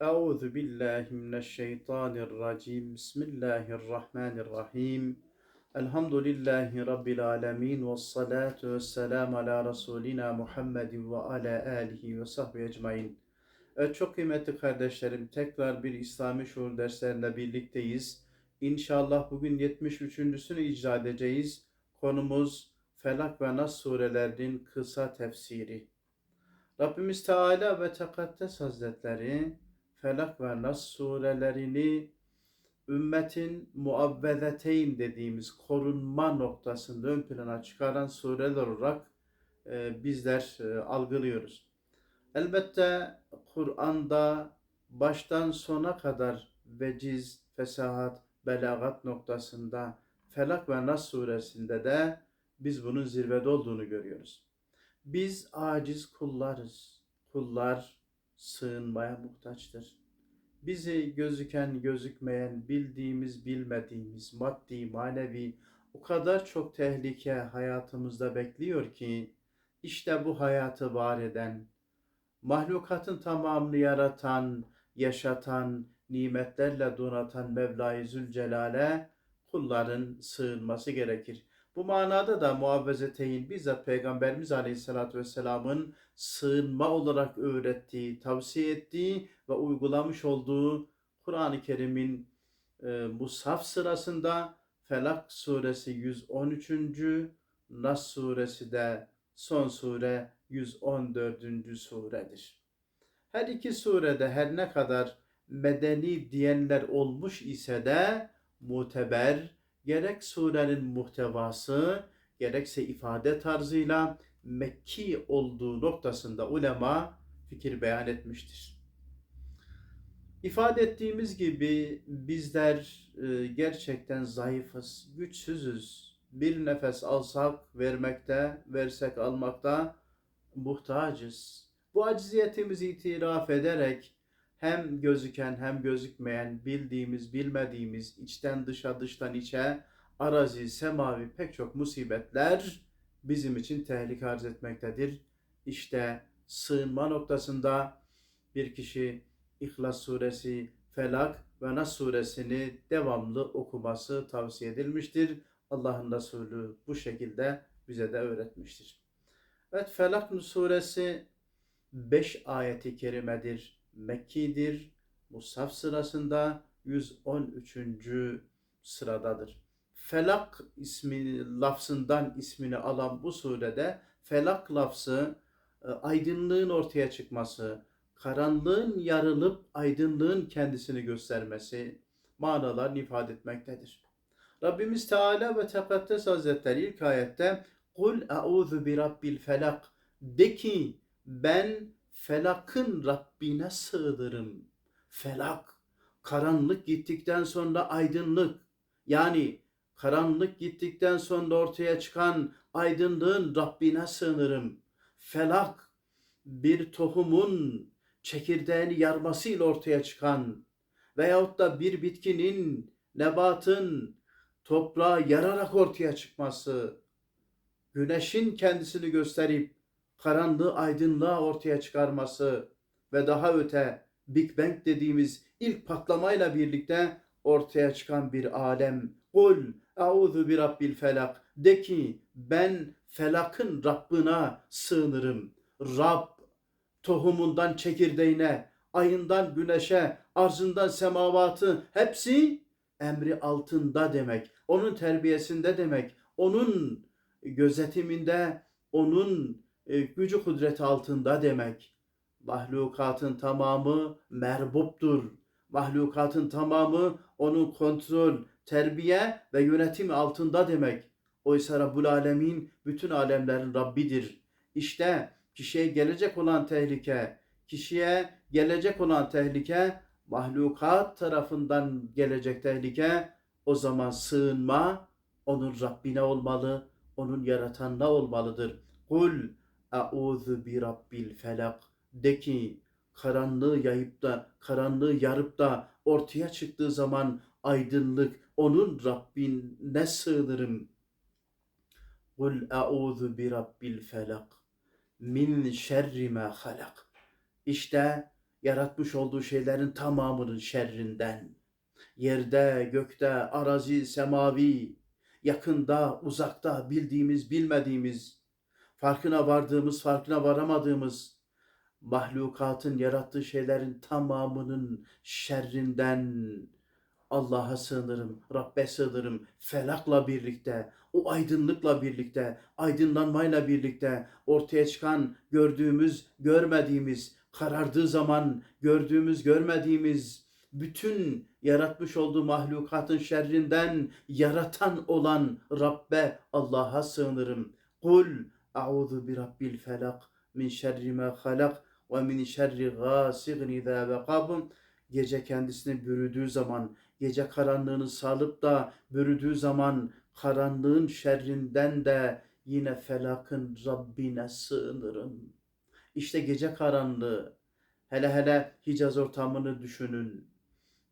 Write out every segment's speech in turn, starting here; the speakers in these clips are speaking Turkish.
Euzu billahi mineşşeytanirracim. Bismillahirrahmanirrahim. Elhamdülillahi rabbil alamin ve salatu vesselam ala rasulina Muhammedin ve ala alihi ve sahbihi ecmaîn. Evet çok kıymetli kardeşlerim tekrar bir İslami şuur derslerinde birlikteyiz. İnşallah bugün 73.sünü icra edeceğiz. Konumuz Felak ve Nas surelerinin kısa tefsiri. Rabbimiz Teala ve Tekaddes Hazretleri Felak ve Nas surelerini ümmetin muavvezeteyn dediğimiz korunma noktasında ön plana çıkaran sureler olarak e, bizler e, algılıyoruz. Elbette Kur'an'da baştan sona kadar veciz, fesahat, belagat noktasında Felak ve Nas suresinde de biz bunun zirvede olduğunu görüyoruz. Biz aciz kullarız. Kullar sığınmaya muhtaçtır. Bizi gözüken gözükmeyen, bildiğimiz bilmediğimiz, maddi, manevi o kadar çok tehlike hayatımızda bekliyor ki işte bu hayatı var eden, mahlukatın tamamını yaratan, yaşatan, nimetlerle donatan Mevla-i Zülcelal'e kulların sığınması gerekir. Bu manada da muavvezeteyn bizzat Peygamberimiz Aleyhisselatü Vesselam'ın sığınma olarak öğrettiği, tavsiye ettiği ve uygulamış olduğu Kur'an-ı Kerim'in e, Musaf sırasında Felak suresi 113. Nas suresi de son sure 114. suredir. Her iki surede her ne kadar medeni diyenler olmuş ise de muteber, gerek surenin muhtevası gerekse ifade tarzıyla Mekki olduğu noktasında ulema fikir beyan etmiştir. İfade ettiğimiz gibi bizler e, gerçekten zayıfız, güçsüzüz. Bir nefes alsak vermekte, versek almakta muhtacız. Bu acziyetimizi itiraf ederek hem gözüken hem gözükmeyen, bildiğimiz, bilmediğimiz, içten dışa, dıştan içe, arazi, semavi pek çok musibetler bizim için tehlike arz etmektedir. İşte sığınma noktasında bir kişi İhlas suresi, Felak ve Nas suresini devamlı okuması tavsiye edilmiştir. Allah'ın Resulü bu şekilde bize de öğretmiştir. Evet Felak suresi 5 ayeti kerimedir. Mekkidir. Musaf sırasında 113. sıradadır. Felak ismi lafzından ismini alan bu surede felak lafzı e, aydınlığın ortaya çıkması, karanlığın yarılıp aydınlığın kendisini göstermesi manalarını ifade etmektedir. Rabbimiz Teala ve Tekaddes Hazretleri ilk ayette Kul e'udhu bi rabbil felak de ki ben felakın Rabbine sığınırım. Felak, karanlık gittikten sonra aydınlık. Yani karanlık gittikten sonra ortaya çıkan aydınlığın Rabbine sığınırım. Felak, bir tohumun çekirdeğini yarmasıyla ortaya çıkan veyahut da bir bitkinin, nebatın toprağı yararak ortaya çıkması, güneşin kendisini gösterip karanlığı aydınlığa ortaya çıkarması ve daha öte Big Bang dediğimiz ilk patlamayla birlikte ortaya çıkan bir alem. Kul Euzu bi rabbil felak. De ki ben felakın Rabbına sığınırım. Rab tohumundan çekirdeğine, ayından güneşe, arzından semavatı hepsi emri altında demek. Onun terbiyesinde demek. Onun gözetiminde, onun gücü kudreti altında demek. Mahlukatın tamamı merbuptur. Mahlukatın tamamı onun kontrol, terbiye ve yönetimi altında demek. Oysa Rabbul Alemin bütün alemlerin Rabbidir. İşte kişiye gelecek olan tehlike, kişiye gelecek olan tehlike, mahlukat tarafından gelecek tehlike, o zaman sığınma onun Rabbine olmalı, onun yaratanına olmalıdır. Kul Euzu bi rabbil felak. De ki karanlığı yayıp da karanlığı yarıp da ortaya çıktığı zaman aydınlık onun Rabbine sığınırım. Kul euzu bi rabbil felak min şerri ma halak. İşte yaratmış olduğu şeylerin tamamının şerrinden, yerde, gökte, arazi, semavi, yakında, uzakta, bildiğimiz, bilmediğimiz, farkına vardığımız, farkına varamadığımız mahlukatın yarattığı şeylerin tamamının şerrinden Allah'a sığınırım, Rabbe sığınırım. Felakla birlikte, o aydınlıkla birlikte, aydınlanmayla birlikte ortaya çıkan gördüğümüz, görmediğimiz, karardığı zaman gördüğümüz, görmediğimiz bütün yaratmış olduğu mahlukatın şerrinden yaratan olan Rabbe Allah'a sığınırım. Kul a'udhu bi rabbil felak min şerri ma halak ve min şerri gâsigin izâ vekab. Gece kendisini bürüdüğü zaman, gece karanlığını salıp da bürüdüğü zaman karanlığın şerrinden de yine felakın Rabbine sığınırım. İşte gece karanlığı, hele hele Hicaz ortamını düşünün.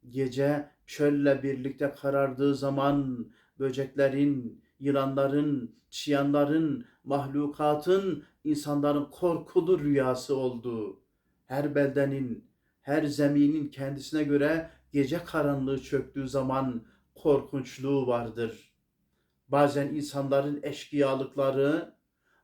Gece çölle birlikte karardığı zaman böceklerin, yılanların, çıyanların, mahlukatın, insanların korkulu rüyası olduğu, her beldenin, her zeminin kendisine göre gece karanlığı çöktüğü zaman korkunçluğu vardır. Bazen insanların eşkıyalıkları,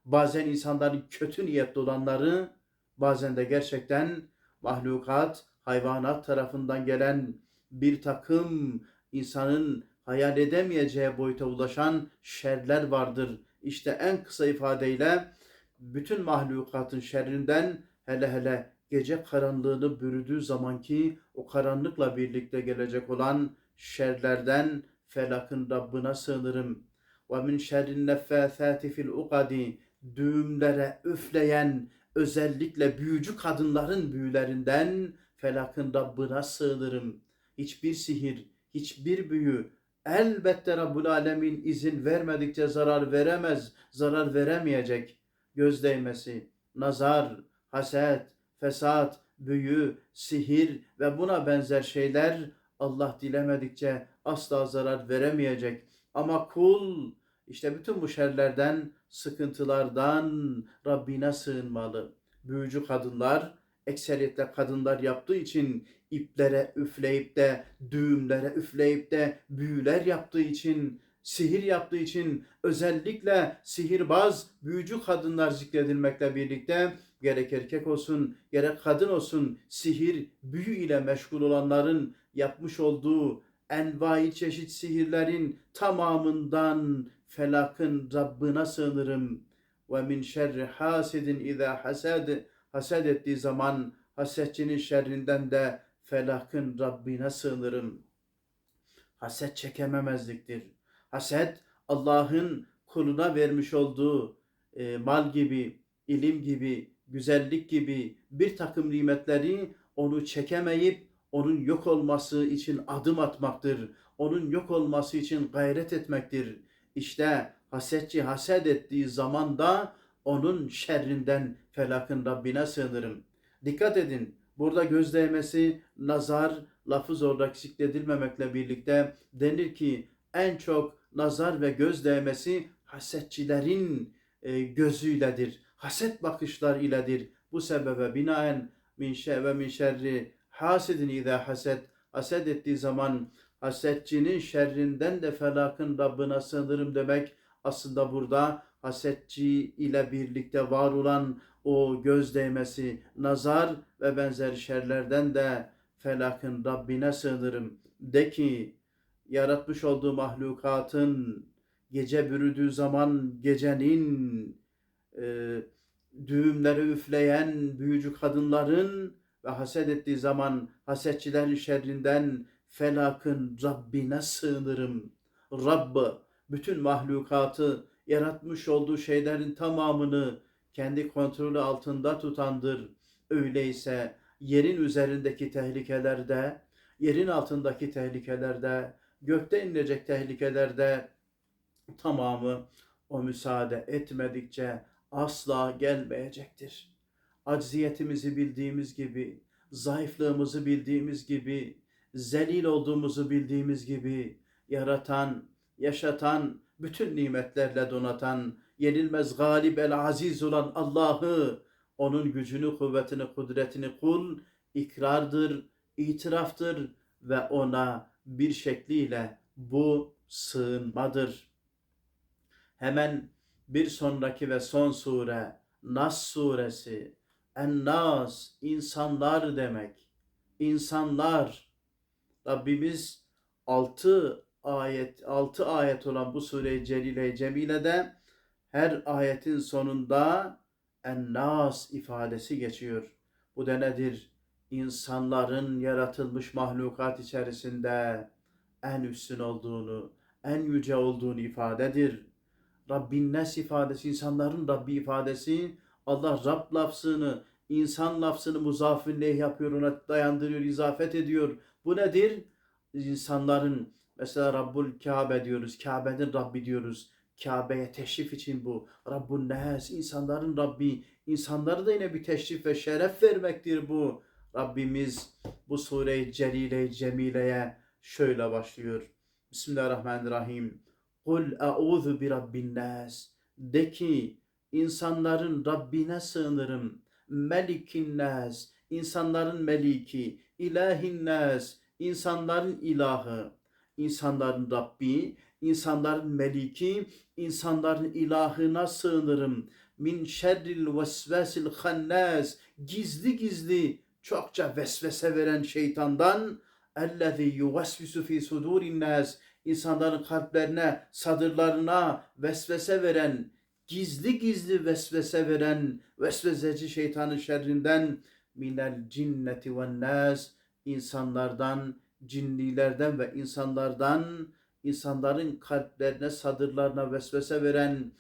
bazen insanların kötü niyetli olanları, bazen de gerçekten mahlukat, hayvanat tarafından gelen bir takım insanın hayal edemeyeceği boyuta ulaşan şerler vardır. İşte en kısa ifadeyle bütün mahlukatın şerrinden hele hele gece karanlığını bürüdüğü zamanki o karanlıkla birlikte gelecek olan şerlerden felakın Rabbına sığınırım. Ve min şerrin neffâthâti fil ukadi düğümlere üfleyen özellikle büyücü kadınların büyülerinden felakın Rabbına sığınırım. Hiçbir sihir, hiçbir büyü elbette Rabbul Alemin izin vermedikçe zarar veremez, zarar veremeyecek. Göz değmesi, nazar, haset, fesat, büyü, sihir ve buna benzer şeyler Allah dilemedikçe asla zarar veremeyecek. Ama kul işte bütün bu şerlerden, sıkıntılardan Rabbine sığınmalı. Büyücü kadınlar, ekseriyetle kadınlar yaptığı için iplere üfleyip de, düğümlere üfleyip de büyüler yaptığı için, sihir yaptığı için özellikle sihirbaz, büyücü kadınlar zikredilmekle birlikte gerek erkek olsun, gerek kadın olsun sihir, büyü ile meşgul olanların yapmış olduğu envai çeşit sihirlerin tamamından felakın Rabbına sığınırım. Ve min şerri hasidin izâ hased haset ettiği zaman hasetçinin şerrinden de felakın Rabbine sığınırım. Haset çekememezliktir. Haset Allah'ın kuluna vermiş olduğu e, mal gibi, ilim gibi, güzellik gibi bir takım nimetleri onu çekemeyip onun yok olması için adım atmaktır. Onun yok olması için gayret etmektir. İşte hasetçi haset ettiği zamanda onun şerrinden felakın Rabbine sığınırım. Dikkat edin burada göz değmesi nazar lafı zorla zikredilmemekle birlikte denir ki en çok nazar ve göz değmesi hasetçilerin e, gözüyledir. Haset bakışlar iledir. Bu sebebe binaen min şer ve min şerri hasidin izâ haset haset ettiği zaman hasetçinin şerrinden de felakın Rabbına sığınırım demek aslında burada hasetçi ile birlikte var olan o göz değmesi, nazar ve benzer şerlerden de felakın Rabbine sığınırım. De ki yaratmış olduğu mahlukatın gece bürüdüğü zaman gecenin e, düğümleri üfleyen büyücü kadınların ve haset ettiği zaman hasetçilerin şerrinden felakın Rabbine sığınırım. Rabbı bütün mahlukatı yaratmış olduğu şeylerin tamamını kendi kontrolü altında tutandır. Öyleyse yerin üzerindeki tehlikelerde, yerin altındaki tehlikelerde, gökte inecek tehlikelerde tamamı o müsaade etmedikçe asla gelmeyecektir. Acziyetimizi bildiğimiz gibi, zayıflığımızı bildiğimiz gibi, zelil olduğumuzu bildiğimiz gibi yaratan, yaşatan, bütün nimetlerle donatan, yenilmez galip el aziz olan Allah'ı, onun gücünü, kuvvetini, kudretini kul ikrardır, itiraftır ve ona bir şekliyle bu sığınmadır. Hemen bir sonraki ve son sure Nas suresi. En-Nas insanlar demek. İnsanlar. Rabbimiz 6 ayet 6 ayet olan bu sure-i celile cemilede her ayetin sonunda en-nas ifadesi geçiyor. Bu da nedir? İnsanların yaratılmış mahlukat içerisinde en üstün olduğunu, en yüce olduğunu ifadedir. Rabbin nes ifadesi, insanların Rabbi ifadesi, Allah Rab lafzını, insan lafzını muzafin leh yapıyor, ona dayandırıyor, izafet ediyor. Bu nedir? İnsanların, mesela Rabbul Kabe diyoruz, Kabe'nin Rabbi diyoruz. Kabe'ye teşrif için bu. Rabbun Nes, insanların Rabbi. İnsanları da yine bir teşrif ve şeref vermektir bu. Rabbimiz bu sure-i celile cemileye şöyle başlıyor. Bismillahirrahmanirrahim. Kul e'udhu bi rabbin nas. De ki insanların Rabbine sığınırım. Melikin nas. insanların meliki. İlahin nas. insanların ilahı. İnsanların Rabbi, insanların meliki, insanların ilahına sığınırım. Min şerril vesvesil hannas. Gizli gizli çokça vesvese veren şeytandan ellezî yuvesvisu fî sudûrin nas insanların kalplerine, sadırlarına vesvese veren, gizli gizli vesvese veren vesveseci şeytanın şerrinden minel cinneti ve nas insanlardan, cinnilerden ve insanlardan insanların kalplerine, sadırlarına vesvese veren,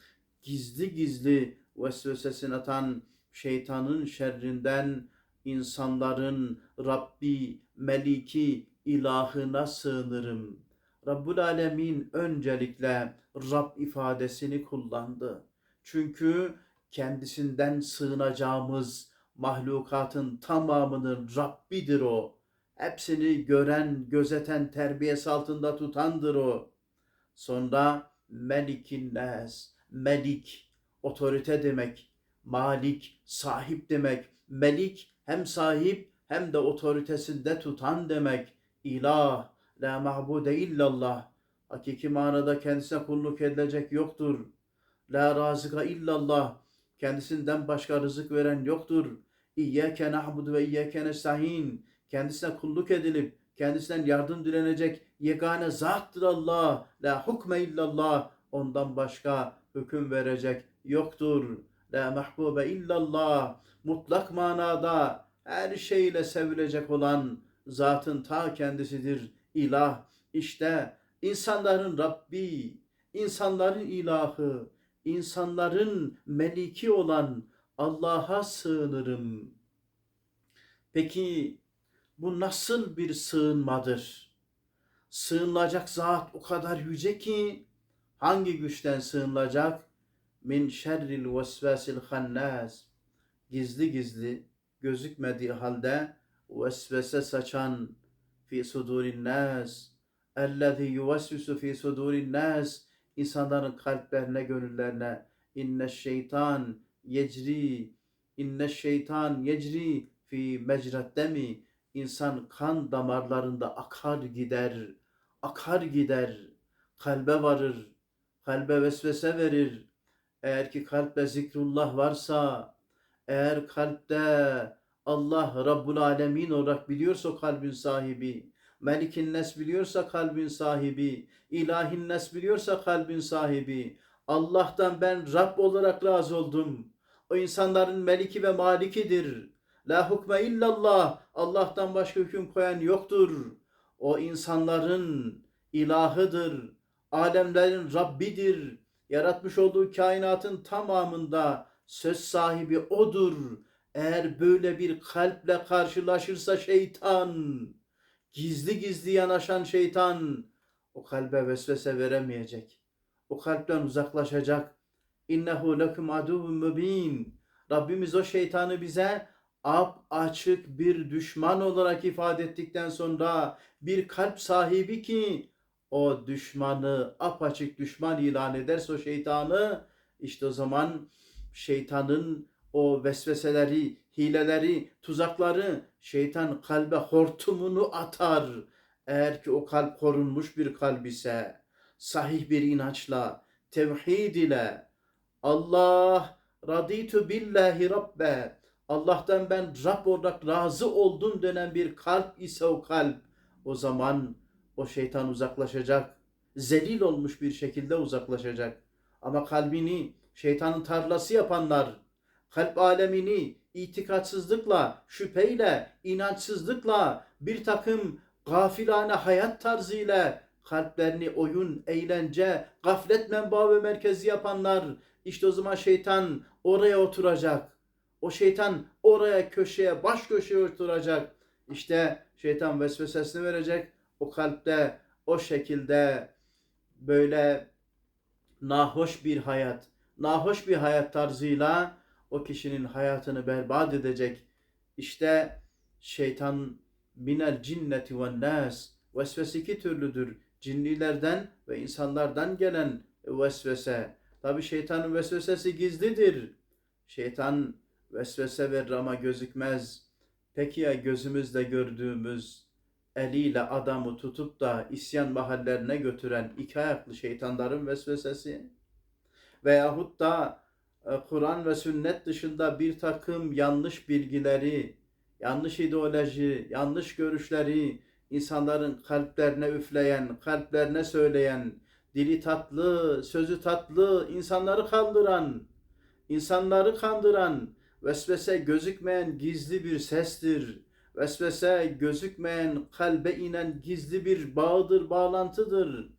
gizli gizli vesvesesini atan şeytanın şerrinden insanların Rabbi, Meliki, ilahına sığınırım. Rabbul Alemin öncelikle Rab ifadesini kullandı. Çünkü kendisinden sığınacağımız mahlukatın tamamının Rabbidir o. Hepsini gören, gözeten, terbiyesi altında tutandır o. Sonra Melikin Nas, Melik, otorite demek, Malik, sahip demek, Melik hem sahip hem de otoritesinde tutan demek, İlah, La ma'bude illallah. Hakiki manada kendisine kulluk edilecek yoktur. La razıka illallah. Kendisinden başka rızık veren yoktur. İyyâke na'budu ve iyyâke nestaîn. Kendisine kulluk edilip kendisinden yardım dilenecek yegane zattır Allah. La hukme illallah. Ondan başka hüküm verecek yoktur. La mahbube illallah. Mutlak manada her şeyle sevilecek olan zatın ta kendisidir ilah. İşte insanların Rabbi, insanların ilahı, insanların meliki olan Allah'a sığınırım. Peki bu nasıl bir sığınmadır? Sığınılacak zat o kadar yüce ki hangi güçten sığınılacak? Min şerril vesvesil hannas. Gizli gizli gözükmediği halde vesvese saçan fi sudurin nas ellezî yuvesvisu fi sudurin nas insanların kalplerine gönüllerine inne şeytan yecri inne şeytan yecri fi mecrat demi insan kan damarlarında akar gider akar gider kalbe varır kalbe vesvese verir eğer ki kalpte zikrullah varsa eğer kalpte Allah Rabbul Alemin olarak biliyorsa kalbin sahibi, Melikin Nes biliyorsa kalbin sahibi, İlahin Nes biliyorsa kalbin sahibi, Allah'tan ben Rab olarak razı oldum. O insanların meliki ve malikidir. La hukme illallah. Allah'tan başka hüküm koyan yoktur. O insanların ilahıdır. Alemlerin Rabbidir. Yaratmış olduğu kainatın tamamında söz sahibi odur. Eğer böyle bir kalple karşılaşırsa şeytan, gizli gizli yanaşan şeytan o kalbe vesvese veremeyecek. O kalpten uzaklaşacak. İnnehu lekum aduvun mübin. Rabbimiz o şeytanı bize ap açık bir düşman olarak ifade ettikten sonra bir kalp sahibi ki o düşmanı apaçık düşman ilan ederse o şeytanı işte o zaman şeytanın o vesveseleri, hileleri, tuzakları, şeytan kalbe hortumunu atar. Eğer ki o kalp korunmuş bir kalb ise, sahih bir inançla, tevhid ile, Allah raditu billahi rabbe, Allah'tan ben Rab olarak razı oldum denen bir kalp ise o kalp, o zaman o şeytan uzaklaşacak. Zelil olmuş bir şekilde uzaklaşacak. Ama kalbini şeytanın tarlası yapanlar, kalp alemini itikatsızlıkla, şüpheyle, inançsızlıkla, bir takım gafilane hayat tarzıyla kalplerini oyun, eğlence, gaflet menbaı ve merkezi yapanlar, işte o zaman şeytan oraya oturacak. O şeytan oraya köşeye, baş köşeye oturacak. İşte şeytan vesvesesini verecek. O kalpte o şekilde böyle nahoş bir hayat, nahoş bir hayat tarzıyla o kişinin hayatını berbat edecek. İşte şeytan minel cinneti ve nas vesvese iki türlüdür. Cinlilerden ve insanlardan gelen vesvese. Tabi şeytanın vesvesesi gizlidir. Şeytan vesvese verir ama gözükmez. Peki ya gözümüzle gördüğümüz eliyle adamı tutup da isyan mahallerine götüren iki ayaklı şeytanların vesvesesi veyahut da e, Kur'an ve sünnet dışında bir takım yanlış bilgileri, yanlış ideoloji, yanlış görüşleri insanların kalplerine üfleyen, kalplerine söyleyen, dili tatlı, sözü tatlı, insanları kandıran, insanları kandıran, vesvese gözükmeyen gizli bir sestir. Vesvese gözükmeyen kalbe inen gizli bir bağdır, bağlantıdır.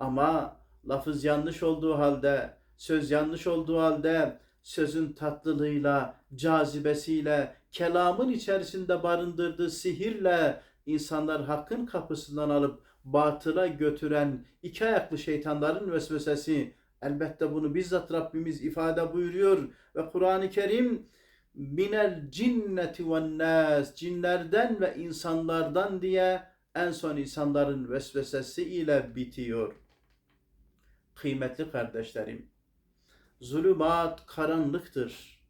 Ama lafız yanlış olduğu halde, söz yanlış olduğu halde sözün tatlılığıyla, cazibesiyle, kelamın içerisinde barındırdığı sihirle insanlar hakkın kapısından alıp batıla götüren iki ayaklı şeytanların vesvesesi elbette bunu bizzat Rabbimiz ifade buyuruyor ve Kur'an-ı Kerim minel cinneti ve nas cinlerden ve insanlardan diye en son insanların vesvesesi ile bitiyor. Kıymetli kardeşlerim, zulümat karanlıktır.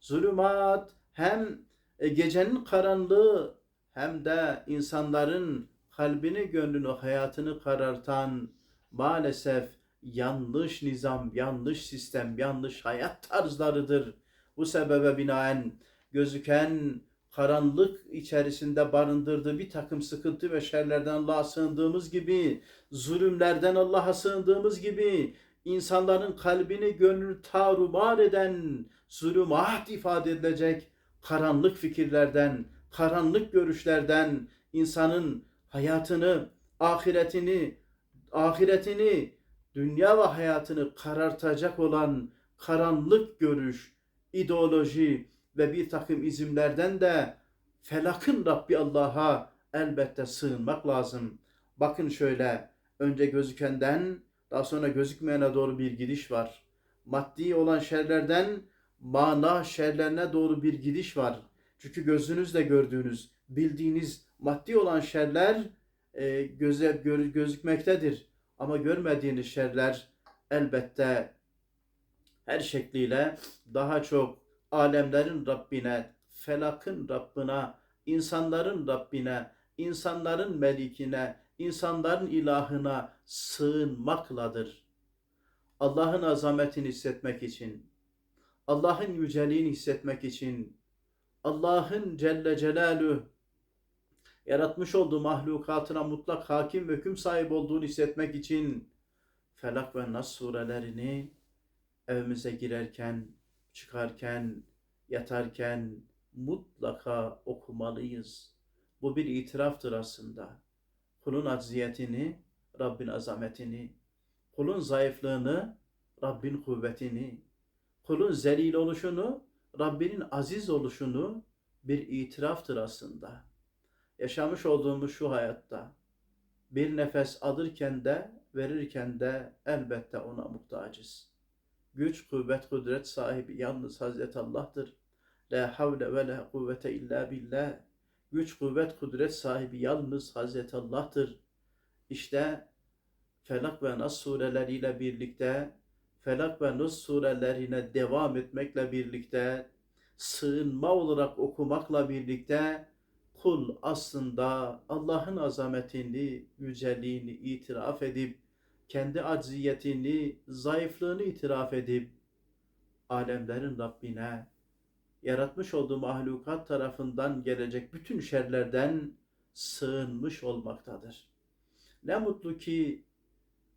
Zulümat hem e, gecenin karanlığı hem de insanların kalbini, gönlünü, hayatını karartan maalesef yanlış nizam, yanlış sistem, yanlış hayat tarzlarıdır. Bu sebebe binaen gözüken karanlık içerisinde barındırdığı bir takım sıkıntı ve şerlerden Allah'a sığındığımız gibi, zulümlerden Allah'a sığındığımız gibi, insanların kalbini, gönlünü tarumar eden zulümat ifade edilecek karanlık fikirlerden, karanlık görüşlerden insanın hayatını, ahiretini, ahiretini, dünya ve hayatını karartacak olan karanlık görüş, ideoloji ve bir takım izimlerden de felakın Rabbi Allah'a elbette sığınmak lazım. Bakın şöyle, önce gözükenden daha sonra gözükmeyene doğru bir gidiş var. Maddi olan şerlerden mana şerlerine doğru bir gidiş var. Çünkü gözünüzle gördüğünüz, bildiğiniz maddi olan şerler e, göze gör, gözükmektedir. Ama görmediğiniz şerler elbette her şekliyle daha çok alemlerin Rabbine, felakın Rabbine, insanların Rabbine, insanların melikine, insanların ilahına sığınmakladır. Allah'ın azametini hissetmek için, Allah'ın yüceliğini hissetmek için, Allah'ın Celle Celaluhu yaratmış olduğu mahlukatına mutlak hakim ve hüküm sahibi olduğunu hissetmek için Felak ve Nas surelerini evimize girerken, çıkarken, yatarken mutlaka okumalıyız. Bu bir itiraftır aslında. Kulun acziyetini, Rabbin azametini, kulun zayıflığını, Rabbin kuvvetini, kulun zelil oluşunu, Rabbinin aziz oluşunu bir itiraftır aslında. Yaşamış olduğumuz şu hayatta bir nefes alırken de verirken de elbette ona muhtacız. Güç, kuvvet, kudret sahibi yalnız Hazreti Allah'tır. La havle ve la kuvvete illa billah. Güç, kuvvet, kudret sahibi yalnız Hazreti Allah'tır. İşte Felak ve Nas sureleriyle birlikte Felak ve Nas surelerine devam etmekle birlikte sığınma olarak okumakla birlikte kul aslında Allah'ın azametini, yüceliğini itiraf edip, kendi acziyetini, zayıflığını itiraf edip, alemlerin Rabbine, yaratmış olduğu mahlukat tarafından gelecek bütün şerlerden sığınmış olmaktadır. Ne mutlu ki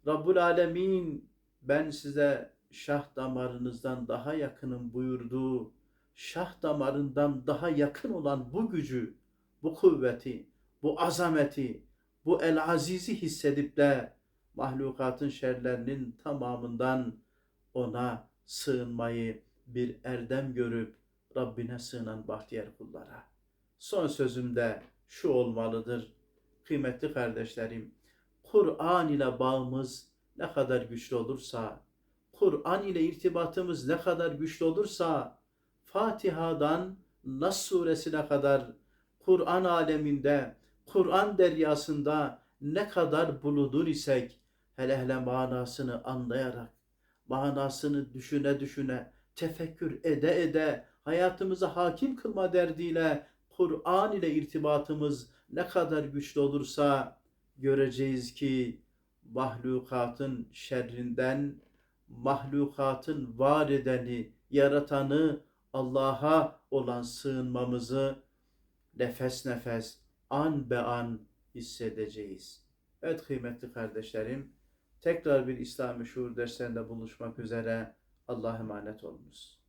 Rabbul Alemin ben size şah damarınızdan daha yakınım buyurduğu şah damarından daha yakın olan bu gücü, bu kuvveti, bu azameti, bu el azizi hissedip de mahlukatın şerlerinin tamamından ona sığınmayı bir erdem görüp Rabbine sığınan bahtiyar kullara. Son sözümde şu olmalıdır. Kıymetli kardeşlerim, Kur'an ile bağımız ne kadar güçlü olursa, Kur'an ile irtibatımız ne kadar güçlü olursa, Fatiha'dan Nas suresine kadar Kur'an aleminde, Kur'an deryasında ne kadar bulunur isek, hele hele manasını anlayarak, manasını düşüne düşüne, tefekkür ede ede, hayatımıza hakim kılma derdiyle Kur'an ile irtibatımız ne kadar güçlü olursa göreceğiz ki mahlukatın şerrinden, mahlukatın var edeni, yaratanı Allah'a olan sığınmamızı nefes nefes, an be an hissedeceğiz. Evet kıymetli kardeşlerim, tekrar bir İslami şuur derslerinde buluşmak üzere Allah'a emanet olunuz.